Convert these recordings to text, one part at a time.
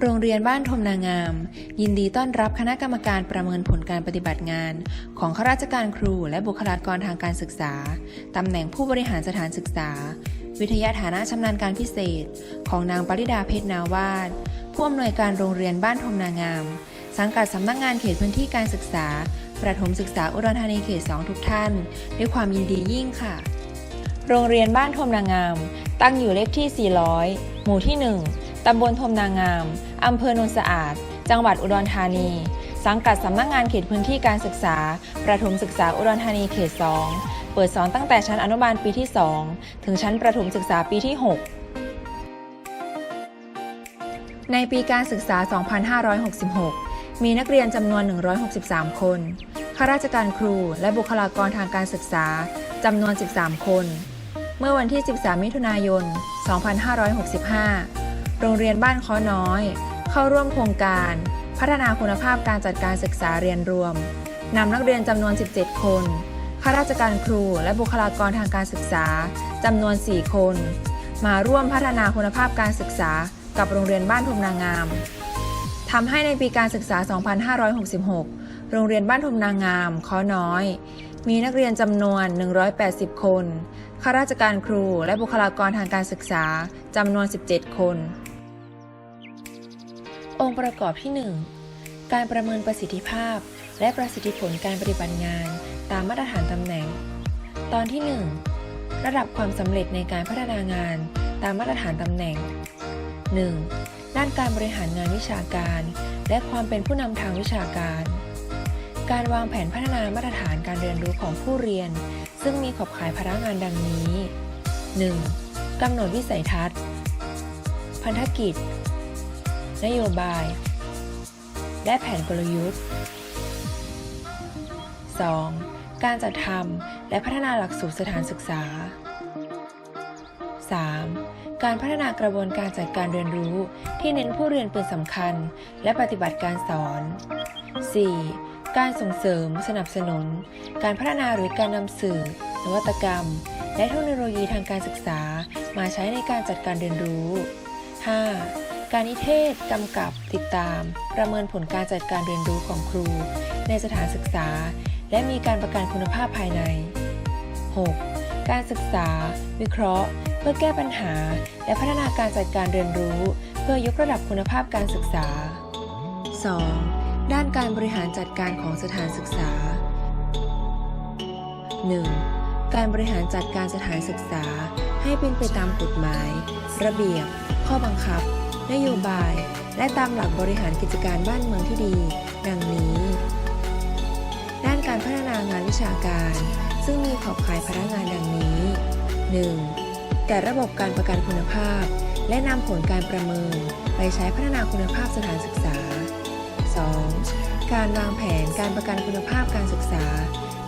โรงเรียนบ้านทมนางาม ยินดีต้อนรับคณะกรรมการประเมินผลการปฏิบัติงาน ของข้าราชการครูและบุคลากรทางการศึกษา ตำแหน่งผู้บริหารสถานศึกษา วิทยาฐานะชำนาญการพิเศษ ของนางปริดาเพชรนาวาดผู้อำนวยการโรงเรียนบ้านทมนางาม สังกัดสำนักงานเขตพื้นที่การศึกษา ประถมศึกษาอุดรธานีเขต 2 ทุกท่าน ด้วยความยินดียิ่งค่ะ โรงเรียนบ้านทมนางาม ตั้งอยู่เลขที่ 400 หมู่ที่ 1 ตำบลทมนางาม อำเภอโนนสะอาด จังหวัดอุดรธานี สังกัดสำนักงานเขตพื้นที่การศึกษา ประถมศึกษาอุดรธานีเขต 2 เปิดสอนตั้งแต่ชั้นอนุบาลปีที่ 2 ถึงชั้นประถมศึกษาปีที่ 6 ในปีการศึกษา 2566 มีนักเรียนจำนวน 163 คน ข้าราชการครูและบุคลากรทางการศึกษาจำนวน 13 คน เมื่อวันที่ 13 มิถุนายน 2565 โรงเรียนบ้านค้อน้อย เข้าร่วมโครงการ พัฒนาคุณภาพการจัดการศึกษาเรียนรวมนำนักเรียนจำนวน 17 คนข้าราชการครูและบุคลากรทางการศึกษาจำนวน 4 คน มาร่วมพัฒนาคุณภาพการศึกษากับโรงเรียนบ้านทมนางามทำให้ในปีการศึกษา 2566 โรงเรียนบ้านทมนางามค้อน้อย มีนักเรียนจำนวน 180 คนข้าราชการครูและบุคลากรทางการศึกษาจำนวน 17 คน องค์ประกอบที่ 1 การประเมินประสิทธิภาพ และประสิทธิผลการปฏิบัติงาน ตามมาตรฐานตำแหน่ง ตอนที่ 1 ระดับความสำเร็จในการพัฒนางานตามมาตรฐานตำแหน่ง 1. ด้านการบริหารงานวิชาการ และความเป็นผู้นำทางวิชาการ การวางแผนพัฒนามาตรฐานการเรียนรู้ของผู้เรียน ซึ่งมีขอบข่ายพนักงานดังนี้ 1. กำหนดวิสัยทัศน์ พันธกิจ นโยบาย และแผนกลยุทธ์ 2. การจัดทำและพัฒนาหลักสูตรสถานศึกษา 3. การพัฒนากระบวนการจัดการเรียนรู้ที่เน้นผู้เรียนเป็นสำคัญ และปฏิบัติการสอน 4. การส่งเสริมสนับสนุน การพัฒนาหรือการนำสื่อ นวัตกรรม และเทคโนโลยีทางการศึกษามาใช้ในการจัดการเรียนรู้ 5. การนิเทศ กำกับ ติดตาม ประเมินผลการจัดการเรียนรู้ของครู ในสถานศึกษา และมีการประกันคุณภาพภายใน 6. การศึกษา วิเคราะห์ เพื่อแก้ปัญหา และพัฒนาการจัดการเรียนรู้ เพื่อยกระดับคุณภาพการศึกษา 2. ด้านการบริหารจัดการของสถานศึกษา 1. การบริหารจัดการสถานศึกษาให้เป็นไปตามกฎหมาย ระเบียบ ข้อบังคับ นโยบาย และตามหลักบริหารกิจการบ้านเมืองที่ดี ดังนี้ ด้านการพัฒนางานวิชาการ ซึ่งมีขอบข่ายพนักงานดังนี้ 1. แต่ระบบการประกันคุณภาพ และนำผลการประเมิน ไปใช้พัฒนาคุณภาพสถานศึกษา 2. การวางแผนการประกันคุณภาพการศึกษา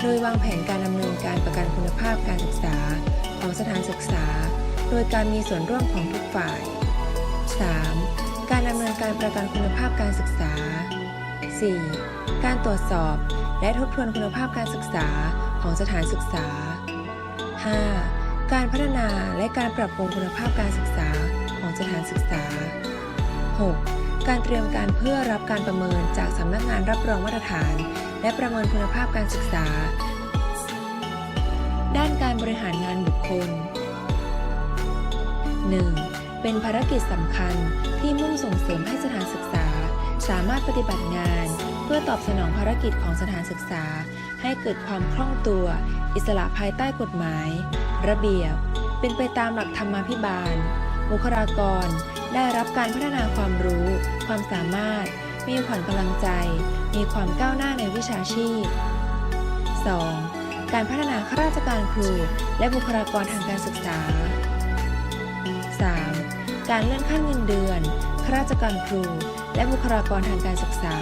โดยวางแผนการดำเนินการประกันคุณภาพการศึกษาของสถานศึกษา โดยการมีส่วนร่วมของทุกฝ่าย 3. การดำเนินการประกันคุณภาพการศึกษา 4. การตรวจสอบและทบทวนคุณภาพการศึกษาของสถานศึกษา 5. การพัฒนาและการปรับปรุงคุณภาพการศึกษาของสถานศึกษา 6. การเตรียมการเพื่อรับการประเมินจากสำนักงานรับรองมาตรฐาน และประเมินคุณภาพการศึกษา ด้านการบริหารงานบุคคล 1. เป็นภารกิจสำคัญที่มุ่งส่งเสริมให้สถานศึกษา สามารถปฏิบัติงาน เพื่อตอบสนองภารกิจของสถานศึกษา ให้เกิดความคล่องตัว อิสระภายใต้กฎหมาย ระเบียบ เป็นไปตามหลักธรรมาภิบาล บุคลากร ได้รับการพัฒนาความรู้ ความสามารถ มีขวัญกำลังใจ มีความก้าวหน้าในวิชาชีพ 2. การพัฒนาข้าราชการครู และบุคลากรทางการศึกษา 3. การเลื่อนขั้นเงินเดือนข้าราชการครู และบุคลากรทางการศึกษา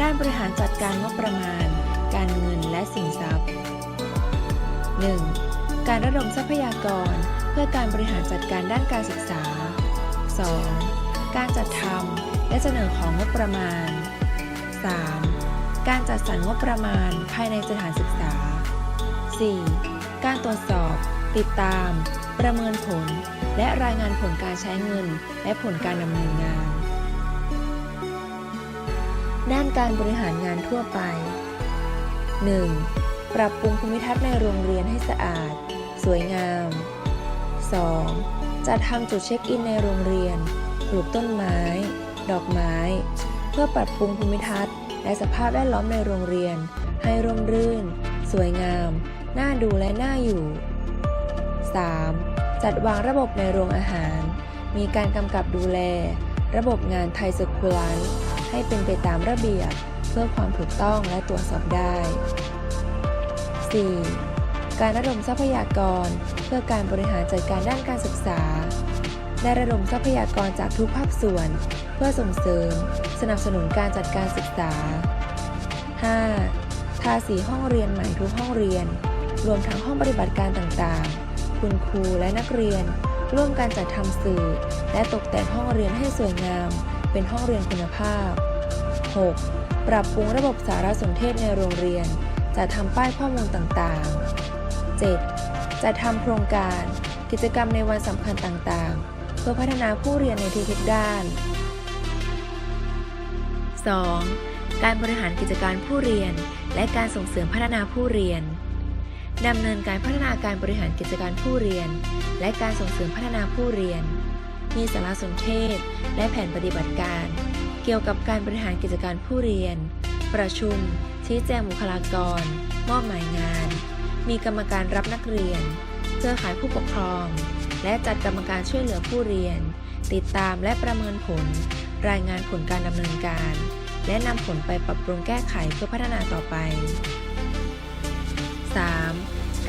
ด้านบริหารจัดการงบประมาณ การเงินและสินทรัพย์ 1. การระดมทรัพยากร เพื่อการบริหารจัดการด้านการศึกษา 2. การจัดทำและเสนอของงบประมาณ 3. การจัดสรรงบประมาณภายในสถานศึกษา 4. การตรวจสอบ ติดตาม ประเมินผล และรายงานผลการใช้เงิน และผลการดำเนินงาน ด้านการบริหารงานทั่วไป 1. ปรับปรุงภูมิทัศน์ในโรงเรียนให้สะอาด สวยงาม 2. จัดทำจุดเช็คอินในโรงเรียน ปลูกต้นไม้ ดอกไม้ เพื่อปรับปรุงภูมิทัศน์ และสภาพแวดล้อมในโรงเรียน ให้ร่มรื่น สวยงาม น่าดูและน่าอยู่ 3. จัดวางระบบในโรงอาหาร มีการกำกับดูแล ระบบงานไทยสุขุลันให้เป็นไปตามระเบียบ เพื่อความถูกต้องและตรวจสอบได้ 4. การระดมทรัพยากร เพื่อการบริหารจัดการด้านการศึกษา ได้ระดมทรัพยากรจากทุกภาคส่วน เพื่อส่งเสริม สนับสนุนการจัดการศึกษา 5. ทาสีห้องเรียนใหม่ทุกห้องเรียน รวมทั้งห้องปฏิบัติการต่างๆ คุณครูและนักเรียน ร่วมกันจัดทำสื่อ และตกแต่งห้องเรียนให้สวยงาม เป็นห้องเรียนคุณภาพ 6. ปรับปรุงระบบสารสนเทศในโรงเรียนจะทำป้ายข้อมูลต่างๆ 7. จะทำโครงการ กิจกรรมในวันสำคัญต่างๆ เพื่อพัฒนาผู้เรียนในทุกๆด้าน 2. การบริหารกิจการผู้เรียน และการส่งเสริมพัฒนาผู้เรียน ดำเนินการพัฒนาการบริหารกิจการผู้เรียน และการส่งเสริมพัฒนาผู้เรียน มีสารสนเทศ และแผนปฏิบัติการ เกี่ยวกับการบริหารกิจการผู้เรียน ประชุม ชี้แจงบุคลากร มอบหมายงาน มีกรรมการรับนักเรียนเครือข่ายผู้ปกครอง และจัดกรรมการช่วยเหลือผู้เรียน ติดตามและประเมินผล รายงานผลการดำเนินการ และนำผลไปปรับปรุงแก้ไขเพื่อพัฒนาต่อไป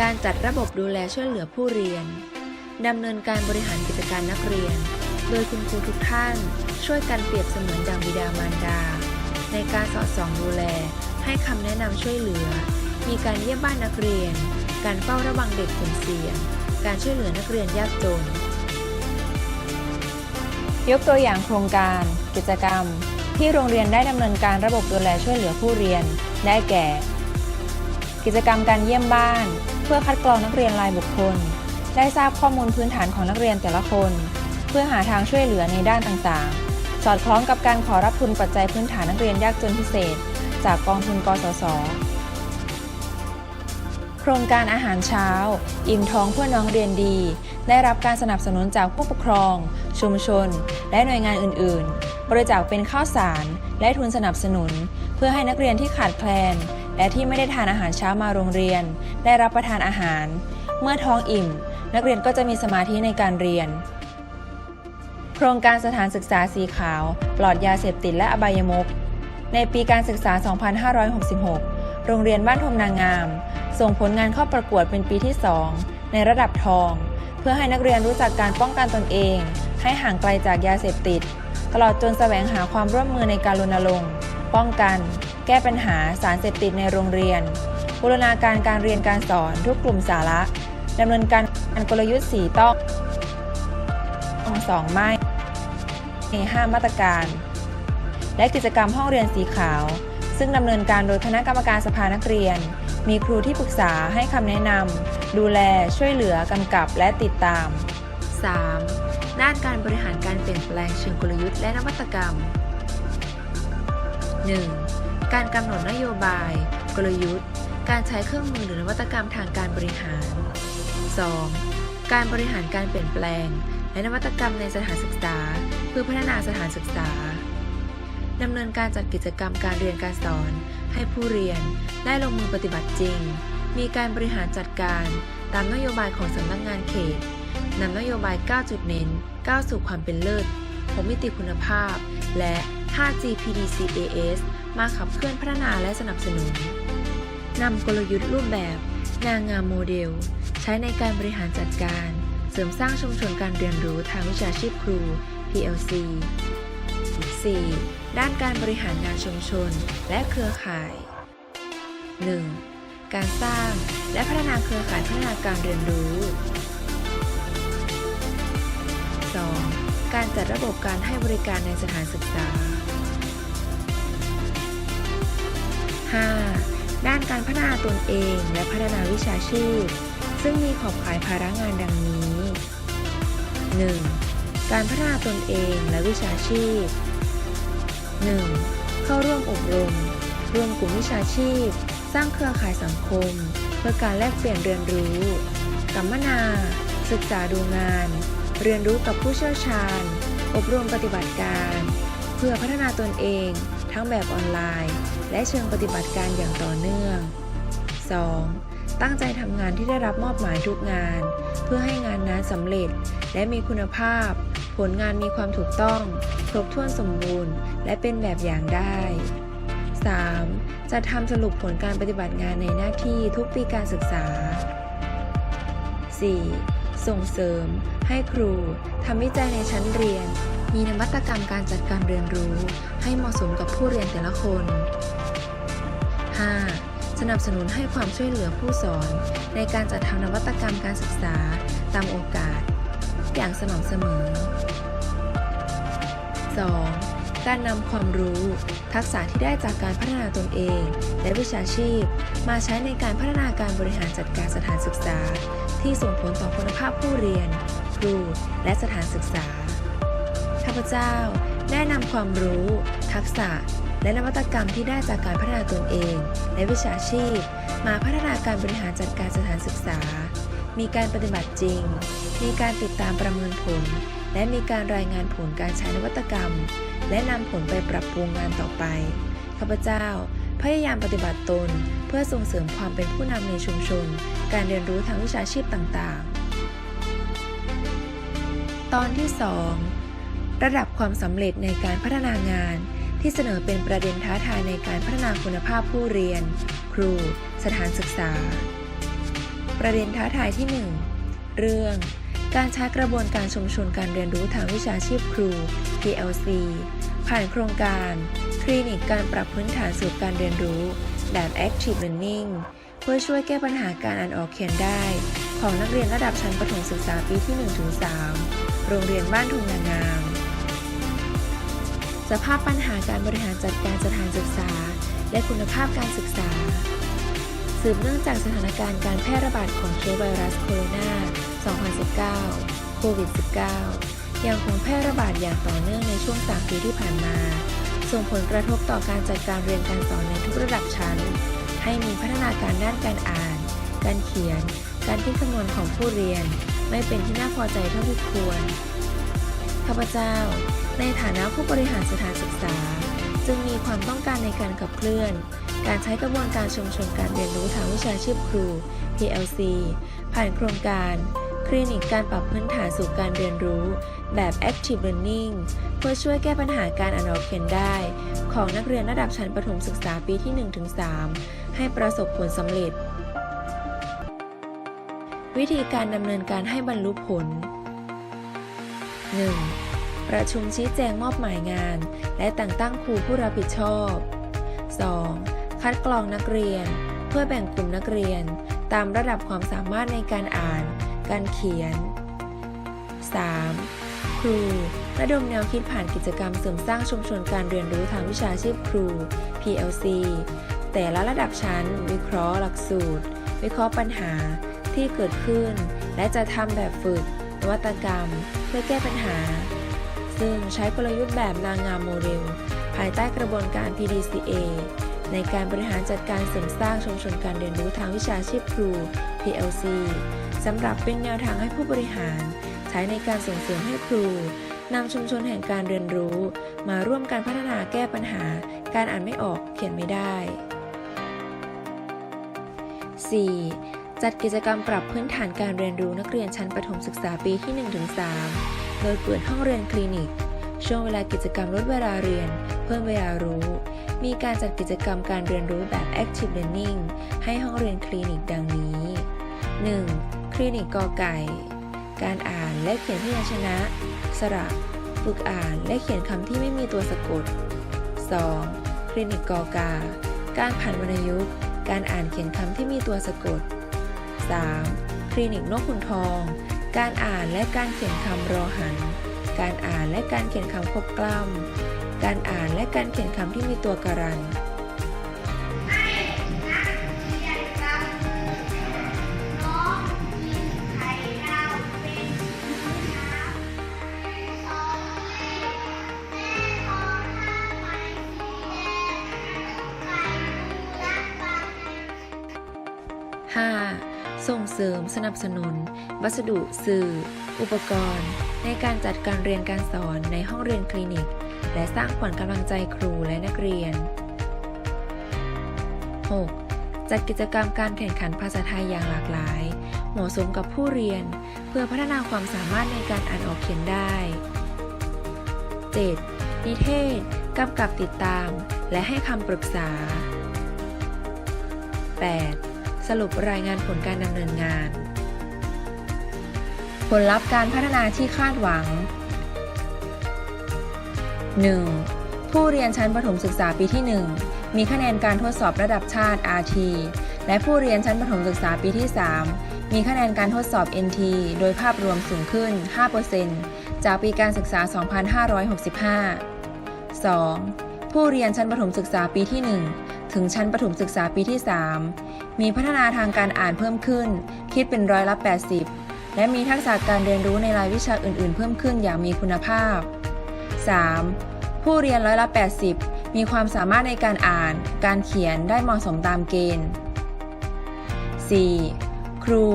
การจัดระบบดูแลช่วยเหลือผู้เรียน ดำเนินการบริหารกิจการนักเรียน โดยคุณครูทุกท่าน ช่วยกันเปรียบเสมือนดังบิดามารดา ในการสอดส่องดูแล ให้คำแนะนำช่วยเหลือ มีการเยี่ยมบ้านนักเรียน การเฝ้าระวังเด็กกลุ่มเสี่ยง การช่วยเหลือนักเรียนยากจน ยกตัวอย่างโครงการ กิจกรรม ที่โรงเรียนได้ดำเนินการระบบดูแลช่วยเหลือผู้เรียน ได้แก่ กิจกรรมการเยี่ยมบ้าน เพื่อคัดกรองนักเรียนรายบุคคล ได้ทราบข้อมูลพื้นฐานของนักเรียนแต่ละคน เพื่อหาทางช่วยเหลือในด้านต่างๆ สอดคล้องกับการขอรับทุนปัจจัยพื้นฐานนักเรียนยากจนพิเศษ จากกองทุนกสศโครงการอาหารเช้า อิ่มท้องเพื่อน้องเรียนดี ได้รับการสนับสนุนจากผู้ปกครอง ชุมชน และหน่วยงานอื่น ๆ บริจาคเป็นข้าวสาร และทุนสนับสนุน เพื่อให้นักเรียนที่ขาดแคลน และที่ไม่ได้ทานอาหารเช้ามาโรงเรียน ได้รับประทานอาหาร เมื่อท้องอิ่ม นักเรียนก็จะมีสมาธิในการเรียน โครงการสถานศึกษาสีขาว ปลอดยาเสพติดและอบายมุขในปีการศึกษา 2566 โรงเรียนบ้านทมนางงาม ส่งผลงานเข้าประกวดเป็นปีที่ 2 ในระดับทอง เพื่อให้นักเรียนรู้จักการป้องกันตนเอง ให้ห่างไกลจากยาเสพติด ตลอดจนแสวงหาความร่วมมือในการรณรงค์ ป้องกัน แก้ปัญหาสารเสพติดในโรงเรียน บูรณาการการเรียนการสอนทุกกลุ่มสาระดำเนินการกลยุทธ์สีต้องสองไม่ในห้ามาตรการ และกิจกรรมห้องเรียนสีขาว ซึ่งดำเนินการโดยคณะกรรมการสภานักเรียน มีครูที่ปรึกษาให้คำแนะนำดูแลช่วยเหลือกำกับและติดตาม 3. ด้านการบริหารการเปลี่ยนแปลงเชิงกลยุทธ์และนวัตกรรม 1. การกำหนดนโยบาย กลยุทธ์ การใช้เครื่องมือหรือนวัตกรรมทางการบริหาร 2. การบริหารการเปลี่ยนแปลง และนวัตกรรมในสถานศึกษา เพื่อพัฒนาสถานศึกษาดำเนินการจัดกิจกรรมการเรียนการสอน ให้ผู้เรียนได้ลงมือปฏิบัติจริง มีการบริหารจัดการ ตามนโยบายของสำนักงานเขตนำนโยบาย 9 จุดเน้นก้าวสู่ความเป็นเลิศของมิติคุณภาพ และ 5G PDCAS มาขับเคลื่อนพัฒนาและสนับสนุนนำกลยุทธ์รูปแบบ นางงามโมเดล ใช้ในการบริหารจัดการ เสริมสร้างชุมชนการเรียนรู้ทางวิชาชีพครู PLC 4. ด้านการบริหารงานชุมชนและเครือข่าย 1. การสร้างและพัฒนาเครือข่ายพัฒนาการเรียนรู้ 2. การจัดระบบการให้บริการในสถานศึกษา 5. ด้านการพัฒนาตนเองและพัฒนาวิชาชีพ ซึ่งมีขอบข่ายภาระงานดังนี้ 1. การพัฒนาตนเองและวิชาชีพ 1. เข้าร่วมอบรมรวมกลุ่มวิชาชีพ สร้างเครือข่ายสังคม เพื่อการแลกเปลี่ยนเรียนรู้สัมมนา ศึกษาดูงาน เรียนรู้กับผู้เชี่ยวชาญ อบรมปฏิบัติการ เพื่อพัฒนาตนเอง ทั้งแบบออนไลน์ และเชิงปฏิบัติการอย่างต่อเนื่อง 2. ตั้งใจทำงานที่ได้รับมอบหมายทุกงาน เพื่อให้งานนั้นสำเร็จและมีคุณภาพ ผลงานมีความถูกต้อง ครบถ้วนสมบูรณ์ และเป็นแบบอย่างได้ 3. จะทำสรุปผลการปฏิบัติงานในหน้าที่ทุกปีการศึกษา 4. ส่งเสริม ให้ครูทำวิจัยในชั้นเรียน มีนวัตกรรมการจัดการเรียนรู้ ให้เหมาะสมกับผู้เรียนแต่ละคน 5. สนับสนุนให้ความช่วยเหลือผู้สอน ในการจัดทำนวัตกรรมการศึกษาตามโอกาส อย่างสม่ำเสมอ 2. การนำความรู้ ทักษะที่ได้จากการพัฒนาตนเอง และวิชาชีพ มาใช้ในการพัฒนาการบริหารจัดการสถานศึกษา ที่ส่งผลต่อคุณภาพผู้เรียน ครู และสถานศึกษาข้าพเจ้าได้นำความรู้ ทักษะ และนวัตกรรมที่ได้จากการพัฒนาตนเอง และวิชาชีพ มาพัฒนาการบริหารจัดการสถานศึกษา มีการปฏิบัติจริง มีการติดตามประเมินผล และมีการรายงานผลการใช้นวัตกรรม และนำผลไปปรับปรุงงานต่อไป ข้าพเจ้า พยายามปฏิบัติตน เพื่อส่งเสริมความเป็นผู้นำในชุมชน การเรียนรู้ทางวิชาชีพต่างๆ ตอนที่ 2 ระดับความสำเร็จในการพัฒนางาน ที่เสนอเป็นประเด็นท้าทายในการพัฒนาคุณภาพผู้เรียน ครู สถานศึกษา ประเด็นท้าทายที่ 1 เรื่อง การใช้กระบวนการชุมชนการเรียนรู้ทางวิชาชีพครู PLC ผ่านโครงการ คลินิกการปรับพื้นฐานสู่การเรียนรู้ แบบ Active Learning เพื่อช่วยแก้ปัญหาการอ่านออกเขียนได้ ของนักเรียนระดับชั้นประถมศึกษาปีที่ 1-3 โรงเรียนบ้านทุงนางาม สภาพปัญหาการบริหารจัดการสถานศึกษา และคุณภาพการศึกษา สืบเนื่องจากสถานการณ์การแพร่ระบาดของเชื้อไวรัสโคโรนา 2019 โควิด -19 ยังคงแพร่ระบาดอย่างต่อเนื่องในช่วง 3 ปีที่ผ่านมา ส่งผลกระทบต่อการจัดการเรียนการสอนในทุกระดับชั้น ให้มีพัฒนาการด้านการอ่าน การเขียน การคิดคำนวณของผู้เรียน ไม่เป็นที่น่าพอใจเท่าที่ควร ข้าพเจ้า ในฐานะผู้บริหารสถานศึกษา จึงมีความต้องการในการขับเคลื่อน การใช้กระบวนการชุมชนการเรียนรู้ทางวิชาชีพครู PLC ผ่านโครงการ คลินิกการปรับพื้นฐานสู่การเรียนรู้ แบบ Active Learning เพื่อช่วยแก้ปัญหาการอ่านออกเขียนได้ ของนักเรียนระดับชั้นประถมศึกษาปีที่ 1-3 ให้ประสบผลสำเร็จ วิธีการดำเนินการให้บรรลุผล 1. ประชุมชี้แจงมอบหมายงาน และแต่งตั้งครูผู้รับผิดชอบ 2. คัดกรองนักเรียน เพื่อแบ่งกลุ่มนักเรียน ตามระดับความสามารถในการอ่าน การเขียน 3. ครูระดมแนวคิดผ่านกิจกรรมเสริมสร้างชุมชนการเรียนรู้ทางวิชาชีพครู PLC แต่ละระดับชั้น วิเคราะห์หลักสูตร วิเคราะห์ปัญหาที่เกิดขึ้น และจะทำแบบฝึก นวัตกรรม เพื่อแก้ปัญหา ซึ่งใช้กลยุทธ์แบบนางงามโมเดล ภายใต้กระบวนการ PDCA ในการบริหารจัดการเสริมสร้างชุมชนการเรียนรู้ทางวิชาชีพครู PLC สำหรับเป็นแนวทางให้ผู้บริหาร ใช้ในการส่งเสริมให้ครูนำชุมชนแห่งการเรียนรู้ มาร่วมการพัฒนาแก้ปัญหา การอ่านไม่ออกเขียนไม่ได้ 4. จัดกิจกรรมปรับพื้นฐานการเรียนรู้นักเรียนชั้นประถมศึกษาปีที่ 1-3 โดยเปิดห้องเรียนคลินิก ช่วงเวลากิจกรรมลดเวลาเรียน เพิ่มเวลารู้ มีการจัดกิจกรรมการเรียนรู้แบบ Active Learning ให้ห้องเรียนคลินิกดังนี้ 1. คลินิกกอไก่ การอ่านและเขียนพยัญชนะ สระฝึกอ่านและเขียนคำที่ไม่มีตัวสะกด 2. คลินิกกอกา การผ่านวรรณยุกต์ การอ่านเขียนคำที่มีตัวสะกด 3. คลินิกนกขุนทอง การอ่านและการเขียนคำรอหัน การอ่านและการเขียนคำควบกล้ำการอ่านและการเขียนคำที่มีตัวการัน ส่งเสริมสนับสนุน วัสดุสื่อ อุปกรณ์ ในการจัดการเรียนการสอนในห้องเรียนคลินิก และสร้างขวัญกำลังใจครูและนักเรียน 6. จัดกิจกรรมการแข่งขันภาษาไทยอย่างหลากหลาย เหมาะสมกับผู้เรียน เพื่อพัฒนาความสามารถในการอ่านออกเขียนได้ 7. นิเทศกำกับติดตาม และให้คำปรึกษา 8. สรุปรายงานผลการดำเนินงาน ผลลัพธ์การพัฒนาที่คาดหวัง 1. ผู้เรียนชั้นประถมศึกษาปีที่ 1 มีคะแนนการทดสอบระดับชาติ RT และผู้เรียนชั้นประถมศึกษาปีที่ 3 มีคะแนนการทดสอบ NT โดยภาพรวมสูงขึ้น 5%จากปีการศึกษา 2565 2. ผู้เรียนชั้นประถมศึกษาปีที่ 1 ถึงชั้นประถมศึกษาปีที่ 3 มีพัฒนาทางการอ่านเพิ่มขึ้น คิดเป็นร้อยละ 80 และมีทักษะการเรียนรู้ในรายวิชาอื่น ๆ เพิ่มขึ้นอย่างมีคุณภาพ 3. ผู้เรียนร้อยละ 80 มีความสามารถในการอ่าน การเขียนได้เหมาะสมตามเกณฑ์ 4. ครู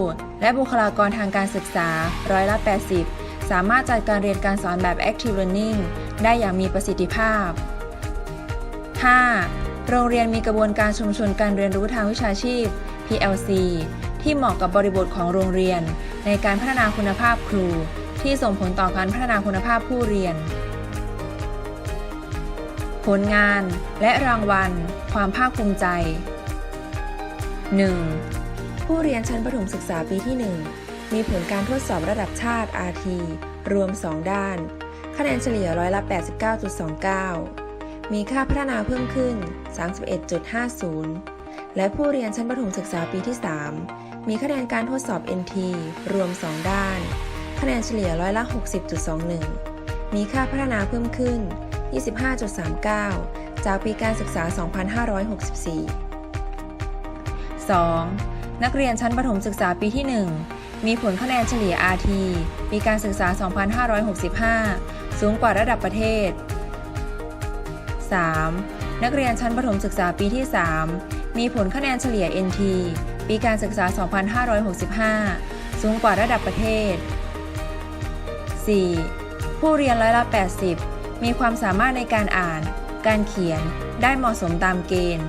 และบุคลากรทางการศึกษาร้อยละ 80 สามารถจัดการเรียนการสอนแบบ active learning ได้อย่างมีประสิทธิภาพ 5. โรงเรียนมีกระบวนการชุมชนการเรียนรู้ทางวิชาชีพ PLC ที่เหมาะกับบริบทของโรงเรียน ในการพัฒนาคุณภาพครู ที่ส่งผลต่อการพัฒนาคุณภาพผู้เรียน ผลงานและรางวัล ความภาคภูมิใจ 1. ผู้เรียนชั้นประถมศึกษาปีที่ 1 มีผลการทดสอบระดับชาติ RT รวม 2 ด้าน คะแนนเฉลี่ยร้อยละ89.29 มีค่าพัฒนาเพิ่มขึ้น 31.50 และผู้เรียนชั้นประถมศึกษาปีที่ 3 มีคะแนนการทดสอบ NT รวม 2 ด้าน คะแนนเฉลี่ยร้อยละ 60.21 มีค่าพัฒนาเพิ่มขึ้น 25.39 จากปีการศึกษา 2564 2. นักเรียนชั้นประถมศึกษาปีที่ 1 มีผลคะแนนเฉลี่ย RT ปีการศึกษา 2565 สูงกว่าระดับประเทศ 3. นักเรียนชั้นประถมศึกษาปีที่ 3 มีผลคะแนนเฉลี่ย NT ปีการศึกษา 2565 สูงกว่าระดับประเทศ 4. ผู้เรียนร้อยละ 80 มีความสามารถในการอ่าน การเขียน ได้เหมาะสมตามเกณฑ์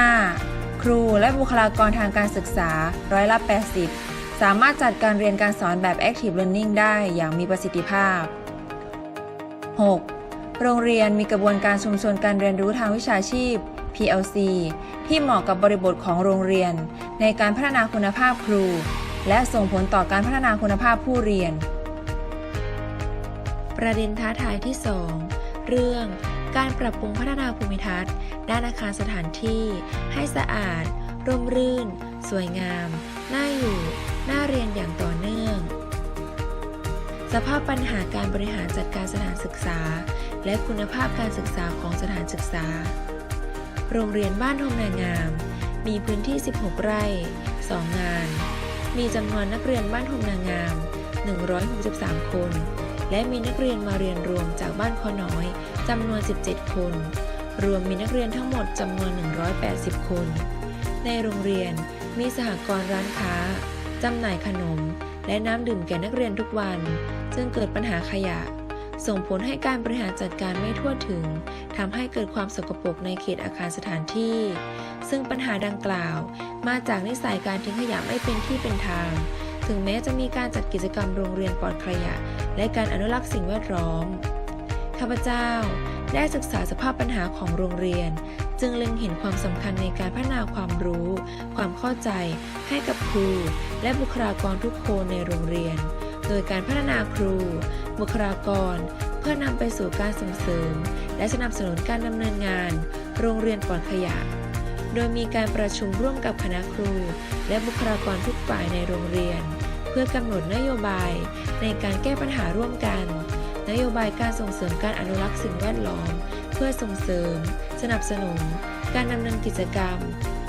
5. ครูและบุคลากรทางการศึกษาร้อยละ 80 สามารถจัดการเรียนการสอนแบบ Active Learning ได้อย่างมีประสิทธิภาพ 6. โรงเรียนมีกระบวนการชุมชนการเรียนรู้ทางวิชาชีพ PLC ที่เหมาะกับบริบทของโรงเรียน ในการพัฒนาคุณภาพครู และส่งผลต่อการพัฒนาคุณภาพผู้เรียน ประเด็นท้าทายที่ 2 เรื่อง การปรับปรุงพัฒนาภูมิทัศน์ ด้านอาคารสถานที่ ให้สะอาด ร่มรื่น สวยงาม น่าอยู่ น่าเรียนอย่างต่อเนื่อง สภาพปัญหาการบริหารจัดการสถานศึกษา และคุณภาพการศึกษาของสถานศึกษา โรงเรียนบ้านทมนางาม มีพื้นที่ 16 ไร่ 2 งาน มีจำนวนนักเรียนบ้านทมนางาม 163 คน และมีนักเรียนมาเรียนรวมจากบ้านคอน้อยจำนวน 17 คน รวมมีนักเรียนทั้งหมดจำนวน 180 คน ในโรงเรียนมีสหกรณ์ร้านค้าจำหน่ายขนมและน้ำดื่มแก่นักเรียนทุกวัน จึงเกิดปัญหาขยะ ส่งผลให้การบริหารจัดการไม่ทั่วถึงทำให้เกิดความสกปรกในเขตอาคารสถานที่ ซึ่งปัญหาดังกล่าว มาจากนิสัยการทิ้งขยะไม่เป็นที่เป็นทาง ถึงแม้จะมีการจัดกิจกรรมโรงเรียนปลอดขยะ และการอนุรักษ์สิ่งแวดล้อมข้าพเจ้าได้ศึกษาสภาพปัญหาของโรงเรียน จึงเล็งเห็นความสำคัญในการพัฒนาความรู้ ความเข้าใจให้กับครู และบุคลากรทุกคนในโรงเรียน โดยการพัฒนาครู บุคลากร เพื่อนำไปสู่การส่งเสริม และสนับสนุนการดำเนินงาน โรงเรียนปลอดขยะ โดยมีการประชุมร่วมกับคณะครู และบุคลากรทุกฝ่ายในโรงเรียน เพื่อกำหนดนโยบายในการแก้ปัญหาร่วมกัน นโยบายการส่งเสริมการอนุรักษ์สิ่งแวดล้อม เพื่อส่งเสริม สนับสนุน การดำเนินกิจกรรม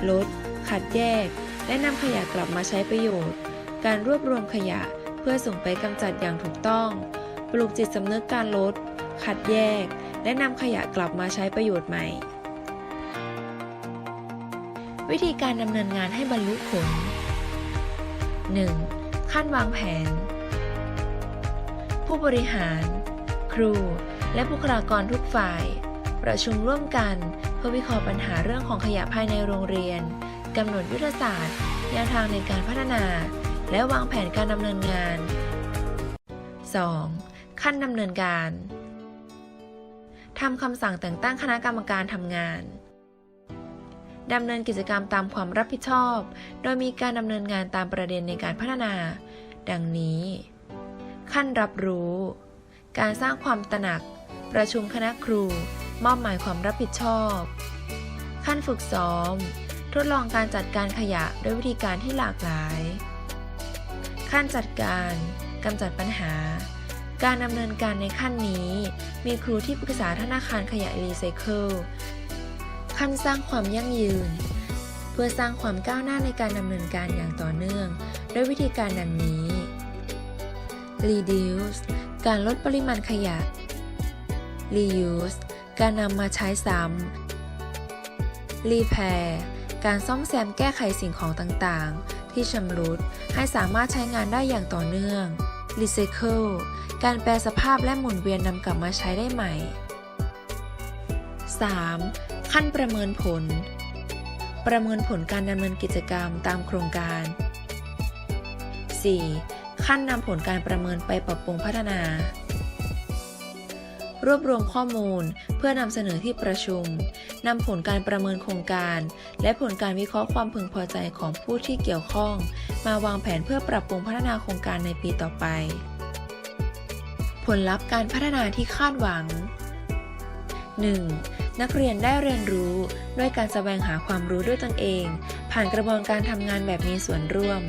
ลดคัดแยก และนำขยะกลับมาใช้ประโยชน์ การรวบรวมขยะ เพื่อส่งไปกำจัดอย่างถูกต้อง ปลูกจิตสำนึกการลดคัดแยก และนำขยะกลับมาใช้ประโยชน์ใหม่ วิธีการดำเนินงานให้บรรลุผล 1. ขั้นวางแผน ผู้บริหาร ครู และบุคลากรทุกฝ่าย ประชุมร่วมกันเพื่อวิเคราะห์ปัญหาเรื่องของขยะภายในโรงเรียนกำหนดยุทธศาสตร์แนวทางในการพัฒนา และวางแผนการดำเนินงาน 2. ขั้นดำเนินการทำคำสั่งแต่งตั้งคณะกรรมการทำงานดำเนินกิจกรรมตามความรับผิดชอบ โดยมีการดำเนินงานตามประเด็นในการพัฒนา ดังนี้ ขั้นรับรู้ การสร้างความตระหนัก ประชุมคณะครู มอบหมายความรับผิดชอบ ขั้นฝึกซ้อม ทดลองการจัดการขยะด้วยวิธีการที่หลากหลาย ขั้นจัดการกำจัดปัญหา การดำเนินการในขั้นนี้ มีครูที่ปรึกษาธนาคารขยะรีไซเคิลขั้นสร้างความยั่งยืน เพื่อสร้างความก้าวหน้าในการดำเนินการอย่างต่อเนื่อง ด้วยวิธีการดังนี้ reduce การลดปริมาณขยะ reuse การนำมาใช้ซ้ำ repair การซ่อมแซมแก้ไขสิ่งของต่างๆ ที่ชำรุด ให้สามารถใช้งานได้อย่างต่อเนื่อง recycle การแปลสภาพและหมุนเวียนนำกลับมาใช้ได้ใหม่ 3. ขั้นประเมินผล ประเมินผลการดำเนินกิจกรรมตามโครงการ 4. ขั้นนำผลการประเมินไปปรับปรุงพัฒนา รวบรวมข้อมูล เพื่อนำเสนอที่ประชุมนำผลการประเมินโครงการ และผลการวิเคราะห์ความพึงพอใจของผู้ที่เกี่ยวข้อง มาวางแผนเพื่อปรับปรุงพัฒนาโครงการในปีต่อไป ผลลัพธ์การพัฒนาที่คาดหวัง 1. นักเรียนได้เรียนรู้ด้วยการแสวงหาความรู้ด้วยตนเอง ผ่านกระบวนการทำงานแบบมีส่วนร่วม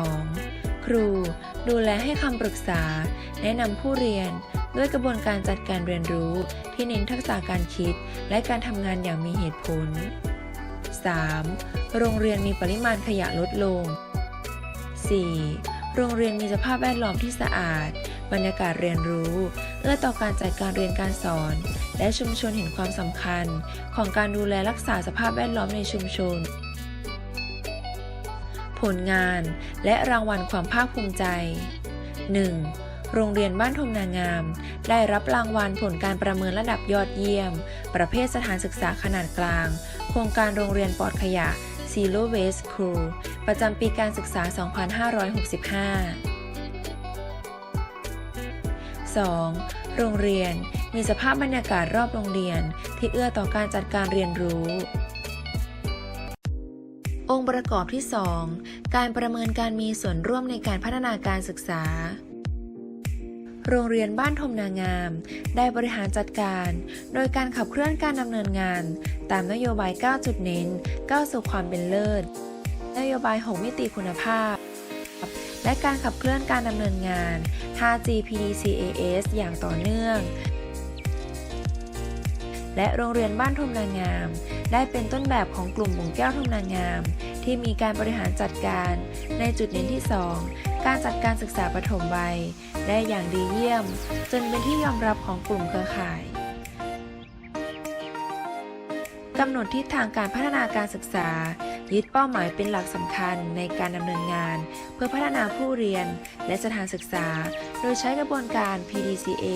2. ครู ดูแลให้คำปรึกษา แนะนำผู้เรียน ด้วยกระบวนการจัดการเรียนรู้ที่เน้นทักษะการคิด และการทำงานอย่างมีเหตุผล 3. โรงเรียนมีปริมาณขยะลดลง 4. โรงเรียนมีสภาพแวดล้อมที่สะอาด บรรยากาศเรียนรู้ เอื้อต่อการจัดการเรียนการสอน และชุมชนเห็นความสำคัญ ของการดูแลรักษาสภาพแวดล้อมในชุมชน ผลงาน และรางวัลความภาคภูมิใจ 1. โรงเรียนบ้านทมนางาม ได้รับรางวัลผลการประเมินระดับยอดเยี่ยม ประเภทสถานศึกษาขนาดกลาง โครงการโรงเรียนปลอดขยะ Zero Waste School ประจำปีการศึกษา 2565 2. โรงเรียนมีสภาพบรรยากาศรอบโรงเรียนที่เอื้อต่อการจัดการเรียนรู้ องค์ประกอบที่ 2 การประเมินการมีส่วนร่วมในการพัฒนาการศึกษา โรงเรียนบ้านทมนางาม ได้บริหารจัดการ โดยการขับเคลื่อนการดำเนินงาน ตามนโยบาย 9 จุดเน้นก้าวสู่ความเป็นเลิศ นโยบาย 6 มิติคุณภาพ และการขับเคลื่อนการดำเนินงาน 5G PDCAS อย่างต่อเนื่อง และโรงเรียนบ้านทมนางาม ได้เป็นต้นแบบของกลุ่มบุงแก้วทมนางาม ที่มีการบริหารจัดการ ในจุดเน้นที่ 2 การจัดการศึกษาปฐมวัยได้อย่างดีเยี่ยม จนเป็นที่ยอมรับของกลุ่มเครือข่ายกำหนดทิศทางการพัฒนาการศึกษา ยึดเป้าหมายเป็นหลักสำคัญในการดำเนินงาน เพื่อพัฒนาผู้เรียนและสถานศึกษา โดยใช้กระบวนการ PDCA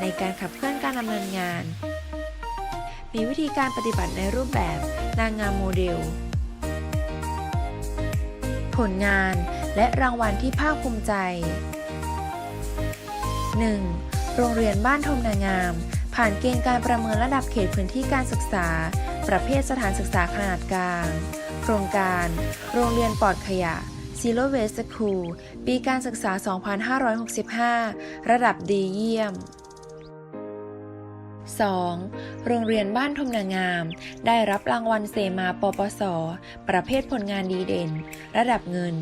ในการขับเคลื่อนการดำเนินงาน มีวิธีการปฏิบัติในรูปแบบนางงามโมเดล ผลงาน และรางวัลที่ภาคภูมิใจ 1. โรงเรียนบ้านทมนางาม ผ่านเกณฑ์การประเมินระดับเขตพื้นที่การศึกษา ประเภทสถานศึกษาขนาดกลาง โครงการ โรงเรียนปลอดขยะ Zero Waste School ปีการศึกษา 2565 ระดับดีเยี่ยม 2. โรงเรียนบ้านทมนางาม ได้รับรางวัลเสมาปปส ประเภทผลงานดีเด่น ระดับเงิน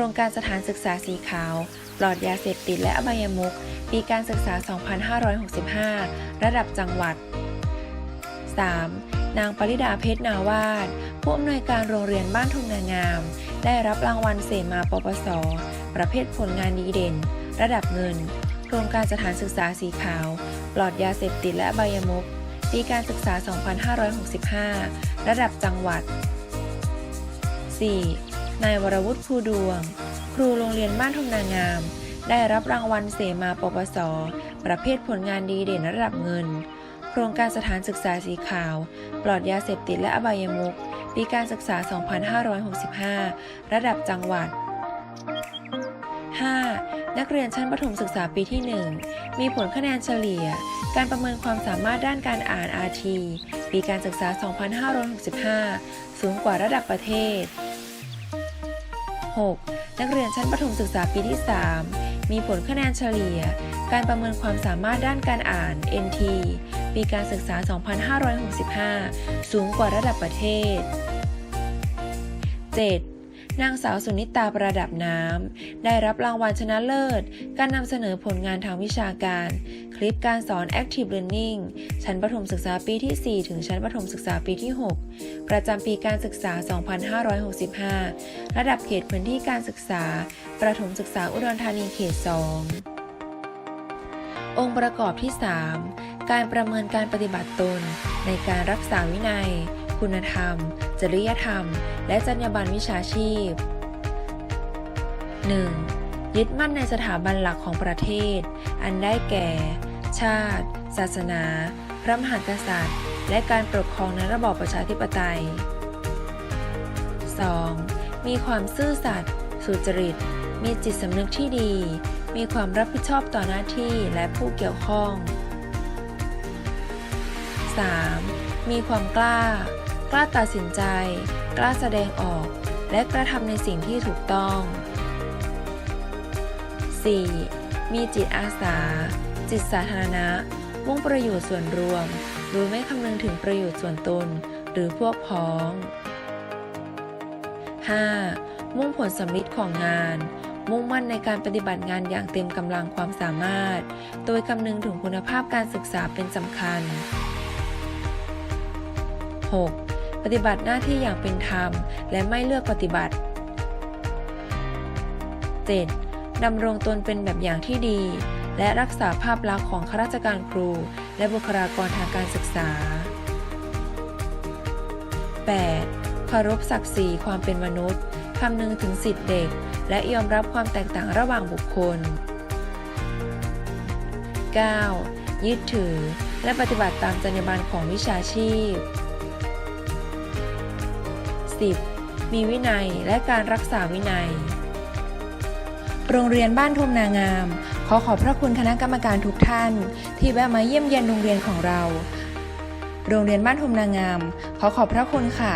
ครงการสถานศึกษาสีขาว ปลอดยาเสพติดและอบายมุขปีการศึกษา 2565 ระดับจังหวัด 3. นางปริดาเพชรนาวาดผู้อำนวยการโรงเรียนบ้านทุ่งนางาม ได้รับรางวัลเสมาปปส ประเภทผลงานดีเด่น ระดับเงินโครงการสถานศึกษาสีขาว ปลอดยาเสพติดและอบายมุขปีการศึกษา 2565 ระดับจังหวัด 4. นายวรวุฒิภูดวง ครูโรงเรียนบ้านทมนางาม ได้รับรางวัลเสมาปปส ประเภทผลงานดีเด่นระดับเงิน โครงการสถานศึกษาสีขาว ปลอดยาเสพติดและอบายมุขปีการศึกษา 2565 ระดับจังหวัด 5. นักเรียนชั้นประถมศึกษาปีที่ 1 มีผลคะแนนเฉลี่ย การประเมินความสามารถด้านการอ่าน RT ปีการศึกษา 2565 สูงกว่าระดับประเทศ 6. นักเรียนชั้นประถมศึกษาปีที่ 3 มีผลคะแนนเฉลี่ย การประเมินความสามารถด้านการอ่าน NT ปีการศึกษา 2565 สูงกว่าระดับประเทศ 7. นางสาวสุนิตาประดับน้ำ ได้รับรางวัลชนะเลิศ การนำเสนอผลงานทางวิชาการ คลิปการสอน Active Learning ชั้นประถมศึกษาปีที่ 4 ถึงชั้นประถมศึกษาปีที่ 6 ประจำปีการศึกษา 2565 ระดับเขตพื้นที่การศึกษา ประถมศึกษาอุดรธานีเขต 2 องค์ประกอบที่ 3 การประเมินการปฏิบัติตนในการรักษาวินัย คุณธรรม จริยธรรม และจรรยาบรรณวิชาชีพ 1. ยึดมั่นในสถาบันหลักของประเทศ อันได้แก่ ชาติ ศาสนา พระมหากษัตริย์ และการปกครองในระบอบประชาธิปไตย 2. มีความซื่อสัตย์สุจริต มีจิตสำนึกที่ดี มีความรับผิดชอบต่อหน้าที่และผู้เกี่ยวข้อง 3. มีความกล้า กล้าตัดสินใจ กล้าแสดงออก และกระทำในสิ่งที่ถูกต้อง 4. มีจิตอาสา จิตสาธารณะ มุ่งประโยชน์ส่วนรวม โดยไม่คำนึงถึงประโยชน์ส่วนตน หรือพวกพ้อง 5. มุ่งผลสำลิดของงาน มุ่งมั่นในการปฏิบัติงานอย่างเต็มกำลังความสามารถ โดยคำนึงถึงคุณภาพการศึกษาเป็นสำคัญ 6. ปฏิบัติหน้าที่อย่างเป็นธรรม และไม่เลือกปฏิบัติ 7. ดำรงตนเป็นแบบอย่างที่ดี และรักษาภาพลักษณ์ของข้าราชการครู และบุคลากรทางการศึกษา 8. เคารพศักดิ์ศรีความเป็นมนุษย์คำนึงถึงสิทธิเด็ก และยอมรับความแตกต่างระหว่างบุคคล 9. ยึดถือและปฏิบัติตามจรรยาบรรณของวิชาชีพ 10. มีวินัยและการรักษาวินัย โรงเรียนบ้านทุมนางาม ขอขอบพระคุณคณะกรรมการทุกท่าน ที่แวะมาเยี่ยมเยียนโรงเรียนของเรา โรงเรียนบ้านทุมนางาม ขอขอบพระคุณค่ะ